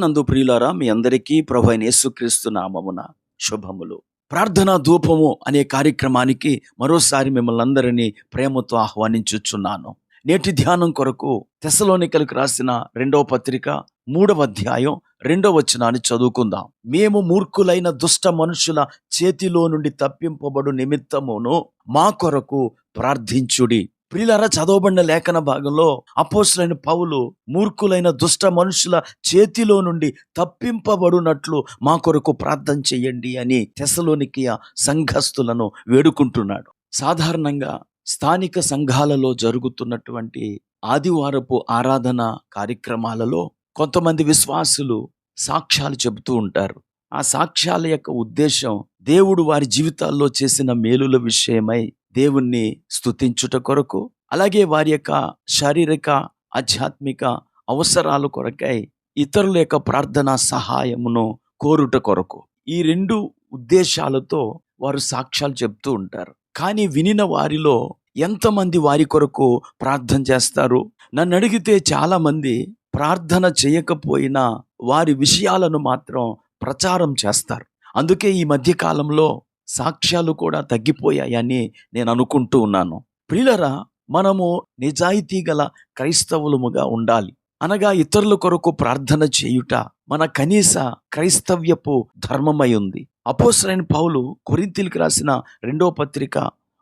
ప్రభునందు ప్రియులారా మీ అందరికీ ప్రభు అయిన యేసుక్రీస్తు నామమున శుభములు. ప్రార్థనా ధూపము అనే కార్యక్రమానికి మరోసారి మిమ్మల్ని అందరినీ ప్రేమతో ఆహ్వానించుచున్నాను. నేటి ధ్యానం కొరకు తెసలోనికలకు రాసిన రెండవ పత్రిక మూడవ అధ్యాయం రెండవ వచనాన్ని చదువుకుందాం. మేము మూర్ఖులైన దుష్ట మనుషుల చేతిలో నుండి తప్పింపబడు నిమిత్తమును మా కొరకు ప్రార్థించుడి. ప్రియులారా చదవబడిన లేఖన భాగంలో అపోసులైన పౌలు మూర్ఖులైన దుష్ట మనుషుల చేతిలో నుండి తప్పింపబడినట్లు మా కొరకు ప్రార్థన చెయ్యండి అని తెసలోనికియ సంఘస్థులను వేడుకుంటున్నాడు. సాధారణంగా స్థానిక సంఘాలలో జరుగుతున్నటువంటి ఆదివారపు ఆరాధన కార్యక్రమాలలో కొంతమంది విశ్వాసులు సాక్ష్యాలు చెబుతూ ఉంటారు. ఆ సాక్ష్యాల యొక్క ఉద్దేశం దేవుడు వారి జీవితాల్లో చేసిన మేలుల విషయమై దేవుణ్ణి స్తుతించుట కొరకు అలాగే వారి యొక్క శారీరక ఆధ్యాత్మిక అవసరాల కొరకై ఇతరుల యొక్క ప్రార్థనా సహాయమును కోరుట కొరకు. ఈ రెండు ఉద్దేశాలతో వారు సాక్ష్యాలు చెప్తూ ఉంటారు. కానీ వినిన వారిలో ఎంతమంది వారి కొరకు ప్రార్థన చేస్తారు? నన్ను అడిగితే చాలామంది ప్రార్థన చేయకపోయినా వారి విషయాలను మాత్రం ప్రచారం చేస్తారు. అందుకే ఈ మధ్యకాలంలో సాక్ష్యాలు కూడా తగ్గిపోయాయని నేను అనుకుంటూ ఉన్నాను. ప్రియులరా మనము నిజాయితీ గల క్రైస్తవులముగా ఉండాలి. అనగా ఇతరుల కొరకు ప్రార్థన చేయుట మన కనీస క్రైస్తవ్యపు ధర్మమై ఉంది. అపోసరైన పౌలు కొరింతీలకు రాసిన రెండో పత్రిక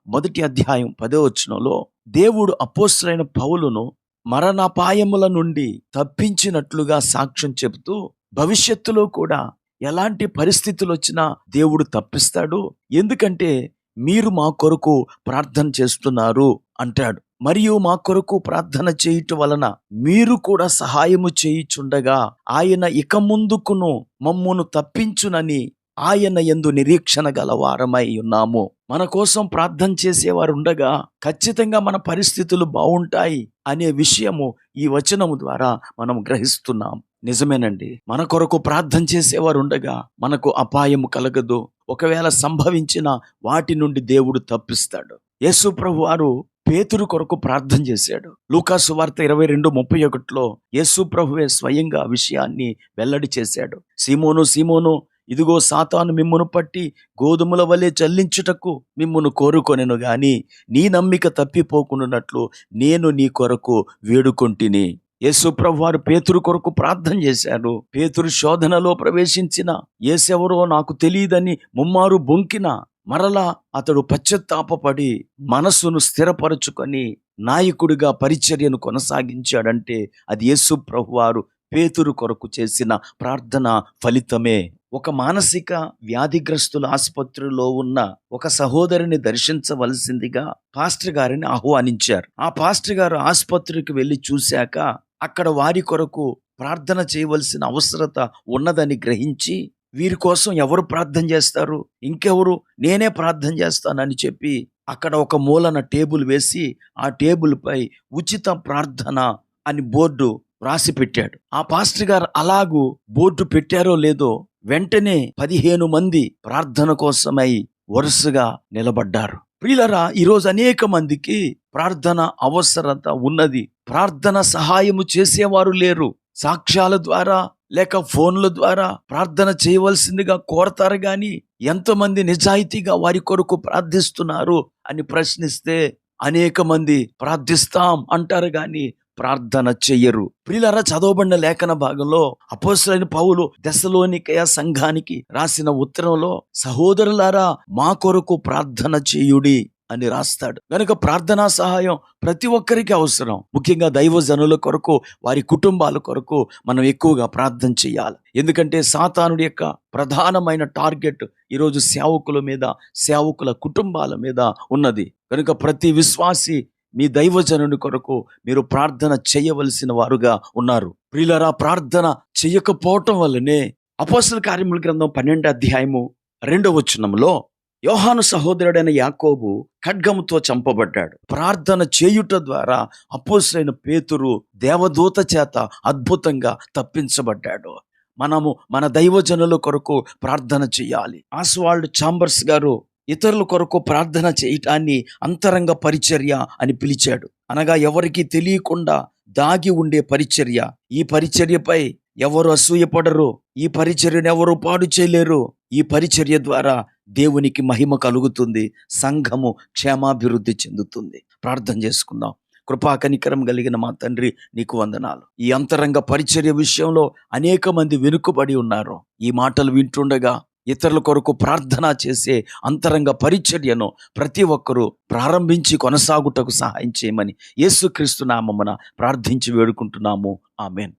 మొదటి అధ్యాయం పదో వచనంలో దేవుడు అపోసరైన పౌలును మరణాపాయముల నుండి తప్పించినట్లుగా సాక్ష్యం చెబుతూ భవిష్యత్తులో కూడా ఎలాంటి పరిస్థితులు వచ్చినా దేవుడు తప్పిస్తాడు. ఎందుకంటే మీరు మా కొరకు ప్రార్థన చేస్తున్నారు అంటాడు. మరియు మా కొరకు ప్రార్థన చేయుట వలన మీరు కూడా సహాయము చేయుచుండగా ఆయన ఇక ముందుకును మమ్మును తప్పించునని ఆయన ఎందు నిరీక్షణ గల వారమై ఉన్నాము. మన కోసం ప్రార్థన చేసేవారు ఉండగా ఖచ్చితంగా మన పరిస్థితులు బాగుంటాయి అనే విషయము ఈ వచనము ద్వారా మనం గ్రహిస్తున్నాం. నిజమేనండి. మన కొరకు ప్రార్థన చేసేవారు ఉండగా మనకు అపాయము కలగదు. ఒకవేళ సంభవించిన వాటి నుండి దేవుడు తప్పిస్తాడు. యేసు ప్రభు వారు పేతురు కొరకు ప్రార్థన చేశాడు. లూకాసు వార్త ఇరవై రెండు ముప్పై ఒకటిలో యేసు ప్రభువే స్వయంగా విషయాన్ని వెల్లడి చేశాడు. సీమోను సీమోను ఇదిగో సాతాను మిమ్మును పట్టి గోధుమల వలె చల్లించుటకు మిమ్మును కోరుకొనెను గాని నీ నమ్మిక తప్పిపోకుండానట్లు నేను నీ కొరకు వేడుకొంటిని. యేసు వారు పేతురు కొరకు ప్రార్థన చేశారు. పేతురు శోధనలో ప్రవేశించిన ఏసెవరో నాకు తెలియదని ముమ్మారు బొంకిన మరలా అతడు పశ్చత్తాపడి మనస్సును స్థిరపరచుకొని నాయకుడిగా పరిచర్యను కొనసాగించాడంటే అది యేసు ప్రభువారు పేతురు కొరకు చేసిన ప్రార్థన ఫలితమే. ఒక మానసిక వ్యాధిగ్రస్తుల ఆసుపత్రిలో ఉన్న ఒక సహోదరిని దర్శించవలసిందిగా పాస్టర్ గారిని ఆహ్వానించారు. ఆ పాస్టర్ గారు ఆసుపత్రికి వెళ్ళి చూశాక అక్కడ వారి కొరకు ప్రార్థన చేయవలసిన అవసరత ఉన్నదని గ్రహించి వీరి కోసం ఎవరు ప్రార్థన చేస్తారు? ఇంకెవరు? నేనే ప్రార్థన చేస్తానని చెప్పి అక్కడ ఒక మూలన టేబుల్ వేసి ఆ టేబుల్పై ఉచిత ప్రార్థన అని బోర్డు రాసి పెట్టాడు ఆ పాస్టర్ గారు అలాగూ బోర్డు పెట్టారో లేదో వెంటనే పదిహేను మంది ప్రార్థన కోసమై వరుసగా నిలబడ్డారు. ప్రియులరా ఈరోజు అనేక మందికి ప్రార్థన అవసరత ఉన్నది. ప్రార్థన సహాయము చేసేవారు లేరు. సాక్ష్యాల ద్వారా లేక ఫోన్ల ద్వారా ప్రార్థన చేయవలసిందిగా కోరతారు గాని ఎంతమంది నిజాయితీగా వారి కొరకు ప్రార్థిస్తున్నారు అని ప్రశ్నిస్తే అనేక మంది ప్రార్థిస్తాం అంటారు గాని ప్రార్థన చెయ్యరు. ప్రియులరా చదవబడిన లేఖన భాగంలో అపోసరైన పౌలు దశలోనికయ సంఘానికి రాసిన ఉత్తరంలో సహోదరులారా మా కొరకు ప్రార్థన చేయుడి అని రాస్తాడు. కనుక ప్రార్థనా సహాయం ప్రతి ఒక్కరికి అవసరం. ముఖ్యంగా దైవజనుల కొరకు వారి కుటుంబాల కొరకు మనం ఎక్కువగా ప్రార్థన చేయాలి. ఎందుకంటే సాతానుడి యొక్క ప్రధానమైన టార్గెట్ ఈరోజు సేవకుల మీద సేవకుల కుటుంబాల మీద ఉన్నది. కనుక ప్రతి విశ్వాసి మీ దైవజనుని కొరకు మీరు ప్రార్థన చేయవలసిన వారుగా ఉన్నారు. ప్రియులరా ప్రార్థన చేయకపోవటం వల్లనే అపోసల కార్యముల గ్రంథం పన్నెండు అధ్యాయము రెండవ వచనంలో యోహాను సహోదరుడైన యాకోబు ఖడ్గముతో చంపబడ్డాడు. ప్రార్థన చేయుట ద్వారా అపోసరైన పేతురు దేవదూత చేత అద్భుతంగా తప్పించబడ్డాడు. మనము మన దైవజనుల కొరకు ప్రార్థన చేయాలి. ఆస్వాల్డ్ చాంబర్స్ గారు ఇతరుల కొరకు ప్రార్థన చేయటాన్ని అంతరంగ పరిచర్య అని పిలిచాడు. అనగా ఎవరికి తెలియకుండా దాగి ఉండే పరిచర్య. ఈ పరిచర్యపై ఎవరు అసూయపడరు. ఈ పరిచర్యను ఎవరు పాడు చేయలేరు. ఈ పరిచర్య ద్వారా దేవునికి మహిమ కలుగుతుంది. సంఘము క్షేమాభివృద్ధి చెందుతుంది. ప్రార్థన చేసుకుందాం. కృపా కనికరం కలిగిన మా తండ్రి నీకు వందనాలు. ఈ అంతరంగ పరిచర్య విషయంలో అనేక మంది వెనుకబడి ఉన్నారు. ఈ మాటలు వింటుండగా ఇతరుల కొరకు ప్రార్థన చేసే అంతరంగ పరిచర్యను ప్రతి ఒక్కరూ ప్రారంభించి కొనసాగుటకు సహాయం చేయమని యేసుక్రీస్తు నామమున ప్రార్థించి వేడుకుంటున్నాము. ఆమెన్.